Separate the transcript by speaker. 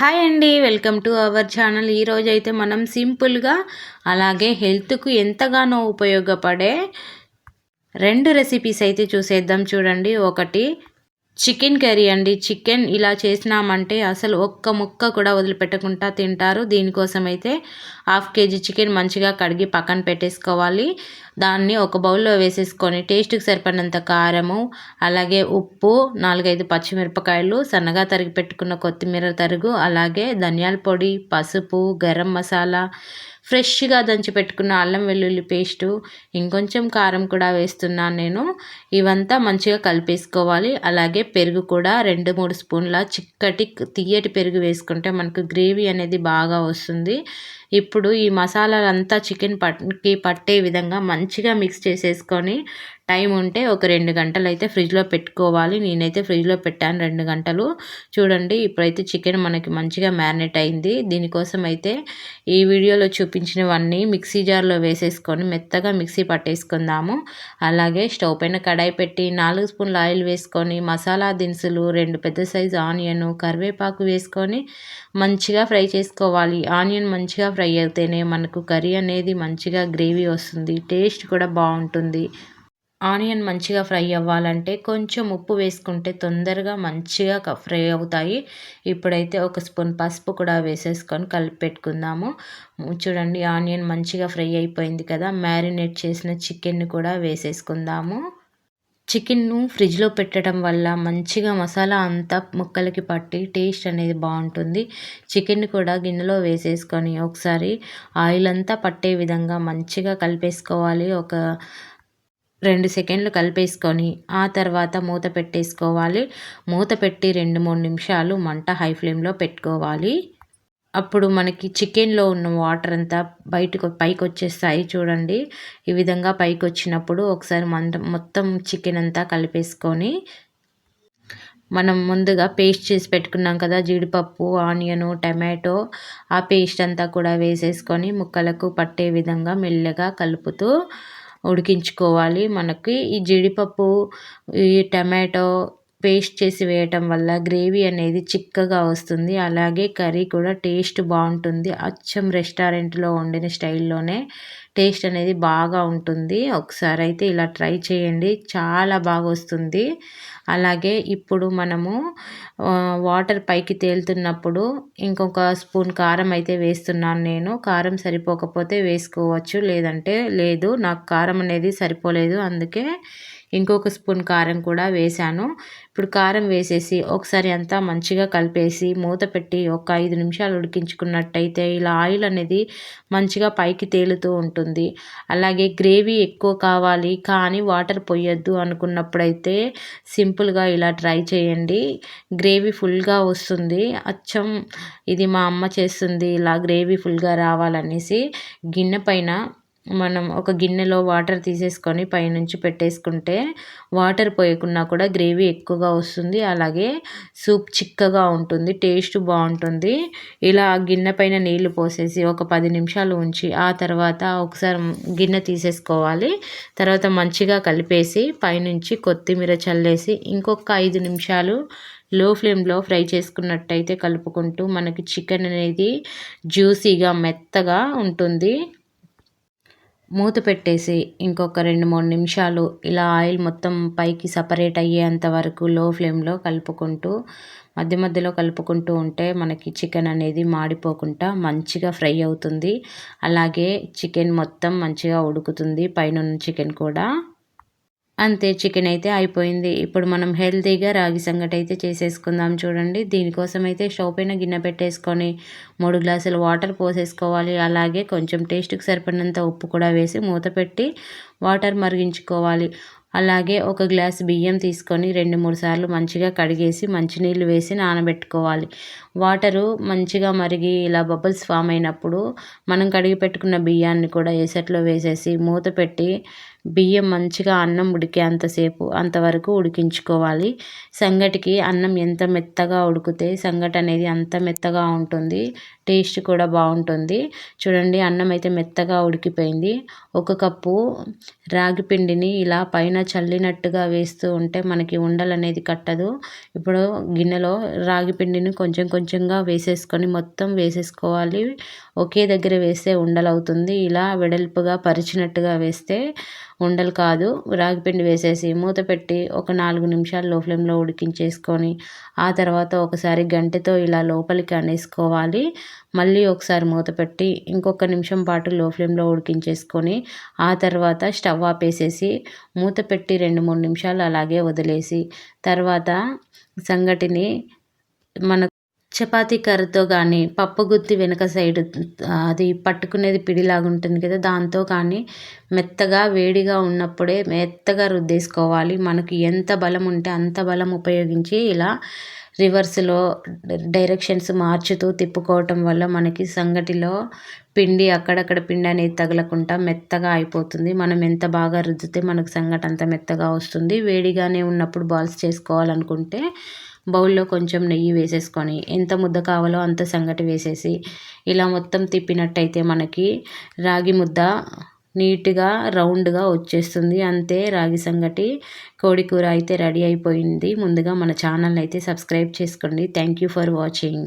Speaker 1: Hi అండి welcome to our channel. ఈరోజైతే మనం సింపుల్గా అలాగే హెల్త్కు ఎంతగానో ఉపయోగపడే రెండు రెసిపీస్ అయితే చూసేద్దాం చూడండి. ఒకటి చికెన్ కర్రీ అండి. చికెన్ ఇలా చేసినామంటే అసలు ఒక్క ముక్క కూడా వదిలిపెట్టకుండా తింటారు. దీనికోసం అయితే హాఫ్ కేజీ చికెన్ మంచిగా కడిగి పక్కన పెట్టేసుకోవాలి. దాన్ని ఒక బౌల్లో వేసేసుకొని టేస్ట్కి సరిపడినంత కారము అలాగే ఉప్పు నాలుగైదు పచ్చిమిరపకాయలు సన్నగా తరిగి పెట్టుకున్న కొత్తిమీర తరుగు అలాగే ధనియాల పొడి పసుపు గరం మసాలా ఫ్రెష్గా దంచి పెట్టుకున్న అల్లం వెల్లుల్లి పేస్టు ఇంకొంచెం కారం కూడా వేస్తున్నాను నేను. ఇవంతా మంచిగా కలిపేసుకోవాలి. అలాగే పెరుగు కూడా రెండు మూడు స్పూన్ల చిక్కటి తీయటి పెరుగు వేసుకుంటే మనకు గ్రేవీ అనేది బాగా వస్తుంది. ఇప్పుడు ఈ మసాలాలంతా చికెన్ పట్కి పట్టే విధంగా మంచిగా మిక్స్ చేసేసుకొని టైం ఉంటే ఒక రెండు గంటలు అయితే ఫ్రిడ్జ్లో పెట్టుకోవాలి. నేనైతే ఫ్రిడ్జ్లో పెట్టాను రెండు గంటలు. చూడండి ఇప్పుడైతే చికెన్ మనకి మంచిగా మ్యారినేట్ అయింది. దీనికోసం అయితే ఈ వీడియోలో చూపించినవన్నీ మిక్సీ జార్లో వేసేసుకొని మెత్తగా మిక్సీ పట్టేసుకుందాము. అలాగే స్టవ్ పైన కడాయి పెట్టి నాలుగు స్పూన్ల ఆయిల్ వేసుకొని మసాలా దినుసులు రెండు పెద్ద సైజు ఆనియన్ కరివేపాకు వేసుకొని మంచిగా ఫ్రై చేసుకోవాలి. ఆనియన్ మంచిగా ఫ్రై అయితేనే మనకు కర్రీ అనేది మంచిగా గ్రేవీ వస్తుంది టేస్ట్ కూడా బాగుంటుంది. ఆనియన్ మంచిగా ఫ్రై అవ్వాలంటే కొంచెం ఉప్పు వేసుకుంటే తొందరగా మంచిగా ఫ్రై అవుతాయి. ఇప్పుడైతే ఒక స్పూన్ పసుపు కూడా వేసేసుకొని కలిపి పెట్టుకుందాము చూడండి ఆనియన్ మంచిగా ఫ్రై అయిపోయింది కదా మ్యారినేట్ చేసిన చికెన్ కూడా వేసేసుకుందాము. చికెన్ను ఫ్రిడ్జ్లో పెట్టడం వల్ల మంచిగా మసాలా అంతా ముక్కలకి పట్టి టేస్ట్ అనేది బాగుంటుంది. చికెన్ కూడా గిన్నెలో వేసేసుకొని ఒకసారి ఆయిల్ అంతా పట్టే విధంగా మంచిగా కలిపేసుకోవాలి. ఒక రెండు సెకండ్లు కలిపేసుకొని ఆ తర్వాత మూత పెట్టేసుకోవాలి. మూత పెట్టి రెండు మూడు నిమిషాలు మంట హై ఫ్లేమ్లో పెట్టుకోవాలి. అప్పుడు మనకి చికెన్లో ఉన్న వాటర్ అంతా బయటకు పైకి వచ్చేస్తాయి చూడండి. ఈ విధంగా పైకి వచ్చినప్పుడు ఒకసారి మంద మొత్తం చికెన్ అంతా కలిపేసుకొని మనం ముందుగా పేస్ట్ చేసి పెట్టుకున్నాం కదా జీడిపప్పు ఆనియను టమాటో ఆ పేస్ట్ అంతా కూడా వేసేసుకొని ముక్కలకు పట్టే విధంగా మెల్లగా కలుపుతూ ఉడికించుకోవాలి. మనకి ఈ జీడిపప్పు ఈ టమాటో పేస్ట్ చేసి వేయటం వల్ల గ్రేవీ అనేది చిక్కగా వస్తుంది. అలాగే కర్రీ కూడా టేస్ట్ బాగుంటుంది. అచ్చం రెస్టారెంట్లో వండిన స్టైల్లోనే టేస్ట్ అనేది బాగా ఉంటుంది. ఒకసారి అయితే ఇలా ట్రై చేయండి. చాలా బాగా వస్తుంది. అలాగే ఇప్పుడు మనము వాటర్ పైకి తేలుతున్నప్పుడు ఇంకొక స్పూన్ కారం అయితే వేస్తున్నాను నేను. కారం సరిపోకపోతే వేసుకోవచ్చు. లేదంటే లేదు నాకు కారం అనేది సరిపోలేదు. అందుకే ఇంకొక స్పూన్ కారం కూడా వేశాను. ఇప్పుడు కారం వేసేసి ఒకసారి అంతా మంచిగా కలిపేసి మూత పెట్టి ఒక ఐదు నిమిషాలు ఉడికించుకున్నట్టయితే ఇలా ఆయిల్ అనేది మంచిగా పైకి తేలుతూ ఉంటుంది. అలాగే గ్రేవీ ఎక్కువ కావాలి కానీ వాటర్ పోయొద్దు అనుకున్నప్పుడైతే సింపుల్గా ఇలా ట్రై చేయండి. గ్రేవీ ఫుల్గా వస్తుంది. అచ్చం! ఇది మా అమ్మ చేస్తుంది ఇలా గ్రేవీ ఫుల్గా రావాలనేసి గిన్నె పైన మనం ఒక గిన్నెలో వాటర్ తీసేసుకొని పైనుంచి పెట్టేసుకుంటే వాటర్ పోయకున్నా కూడా గ్రేవీ ఎక్కువగా వస్తుంది. అలాగే సూప్ చిక్కగా ఉంటుంది టేస్ట్ బాగుంటుంది. ఇలా గిన్నె పైన నీళ్ళు పోసేసి ఒక పది నిమిషాలు ఉంచి ఆ తర్వాత ఒకసారి గిన్నె తీసేసుకోవాలి. తర్వాత మంచిగా కలిపేసి పైనుంచి కొత్తిమీర చల్లేసి ఇంకొక ఐదు నిమిషాలు లో ఫ్లేమ్లో ఫ్రై చేసుకున్నట్టయితే కలుపుకుంటూ మనకి చికెన్ అనేది జ్యూసీగా మెత్తగా ఉంటుంది. మూత పెట్టేసి ఇంకొక రెండు మూడు నిమిషాలు ఇలా ఆయిల్ మొత్తం పైకి సపరేట్ అయ్యేంత వరకు లో ఫ్లేమ్లో కలుపుకుంటూ మధ్య మధ్యలో కలుపుకుంటూ ఉంటే మనకి చికెన్ అనేది మాడిపోకుండా మంచిగా ఫ్రై అవుతుంది. అలాగే చికెన్ మొత్తం మంచిగా ఉడుకుతుంది. పైన చికెన్ కూడా. అంతే చికెన్ అయితే అయిపోయింది. ఇప్పుడు మనం హెల్తీగా రాగి సంగటి అయితే చేసేసుకుందాం చూడండి. దీనికోసం అయితే స్టవ్ పైన గిన్నె పెట్టేసుకొని మూడు గ్లాసులు వాటర్ పోసేసుకోవాలి. అలాగే కొంచెం టేస్ట్కి సరిపడినంత ఉప్పు కూడా వేసి మూత పెట్టి వాటర్ మరిగించుకోవాలి. అలాగే ఒక గ్లాస్ బియ్యం తీసుకొని రెండు మూడు సార్లు మంచిగా కడిగేసి మంచినీళ్ళు వేసి నానబెట్టుకోవాలి. వాటరు మంచిగా మరిగి ఇలా బబుల్స్ ఫామ్ అయినప్పుడు మనం కడిగి పెట్టుకున్న బియ్యాన్ని కూడా ఎసట్లో వేసేసి మూత పెట్టి బియ్యం మంచిగా అన్నం ఉడికేంతసేపు అంతవరకు ఉడికించుకోవాలి. సంగటికి అన్నం ఎంత మెత్తగా ఉడికితే సంగటి అనేది అంత మెత్తగా ఉంటుంది టేస్ట్ కూడా బాగుంటుంది. చూడండి అన్నం అయితే మెత్తగా ఉడికిపోయింది. ఒక కప్పు రాగి పిండిని ఇలా పైన చల్లినట్టుగా వేస్తూ ఉంటే మనకి ఉండలు అనేది కట్టదు. ఇప్పుడు గిన్నెలో రాగి పిండిని కొంచెం కొంచెం కొంచెంగా వేసేసుకొని మొత్తం వేసేసుకోవాలి. ఒకే దగ్గర వేస్తే ఉండలు అవుతుంది. ఇలా వెడల్పుగా పరిచినట్టుగా వేస్తే ఉండలు కాదు. రాగిపిండి వేసేసి మూత పెట్టి ఒక నాలుగు నిమిషాలు లో ఫ్లేమ్లో ఉడికించేసుకొని ఆ తర్వాత ఒకసారి గంటెతో ఇలా లోపలికి అనేసుకోవాలి. మళ్ళీ ఒకసారి మూత పెట్టి ఇంకొక నిమిషం పాటు లో ఫ్లేమ్లో ఉడికించేసుకొని ఆ తర్వాత స్టవ్ ఆపేసేసి మూత పెట్టి రెండు మూడు నిమిషాలు అలాగే వదిలేసి తర్వాత సంగటిని మన చపాతీ కర్రతో కానీ పప్పు గుత్తి వెనక సైడ్ అది పట్టుకునేది పిడిలాగా ఉంటుంది కదా దాంతో కానీ మెత్తగా వేడిగా ఉన్నప్పుడే మెత్తగా రుద్దేసుకోవాలి. మనకి ఎంత బలం ఉంటే అంత బలం ఉపయోగించి ఇలా రివర్స్లో డైరెక్షన్స్ మార్చుతూ తిప్పుకోవటం వల్ల మనకి సంగటిలో పిండి అక్కడక్కడ పిండి అనేది తగలకుండా మెత్తగా అయిపోతుంది. మనం ఎంత బాగా రుద్దితే మనకు సంగటి అంత మెత్తగా వస్తుంది. వేడిగానే ఉన్నప్పుడు బాల్స్ చేసుకోవాలనుకుంటే బౌల్లో కొంచెం నెయ్యి వేసేసుకొని ఎంత ముద్ద కావాలో అంత సంగటి వేసేసి ఇలా మొత్తం తిప్పినట్టయితే మనకి రాగి ముద్ద నీట్గా రౌండ్గా వచ్చేస్తుంది. అంతే రాగి సంగటి కోడి కూర అయితే రెడీ అయిపోయింది. ముందుగా మన ఛానల్ అయితే సబ్స్క్రైబ్ చేసుకోండి. Thank you for watching